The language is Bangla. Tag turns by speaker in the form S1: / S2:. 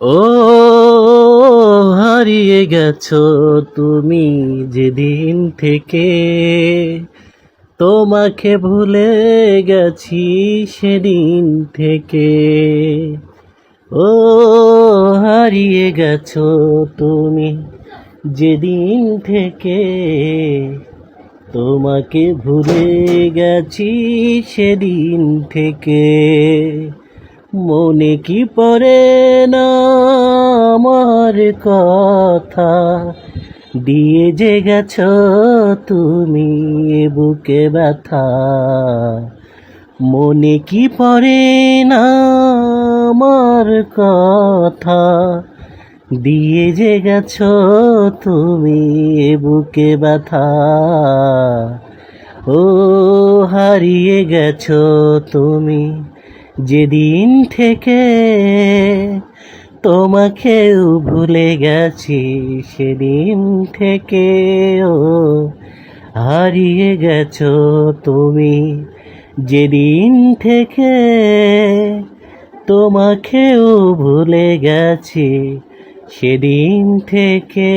S1: ও, হারিয়ে গেছো তুমি যেদিন থেকে। তোমাকে ভুলে গেছি সেদিন থেকে। ও, হারিয়ে গেছো তুমি যেদিন থেকে। তোমাকে ভুলে গেছি সেদিন থেকে। মনে কি পড়ে না আমার কথা? দিয়ে যে গেছ তুমি বুকে ব্যথা। মনে কি পড়ে না আমার কথা? দিয়ে যে গেছ তুমি বুকে ব্যথা। ও হারিয়ে গেছো তুমি যেদিন থেকে তোমাকেও ভুলে গেছি, সেদিন থেকে ও হারিয়ে গেছো তুমি। যেদিন থেকে তোমাকেও ভুলে গেছি, সেদিন থেকে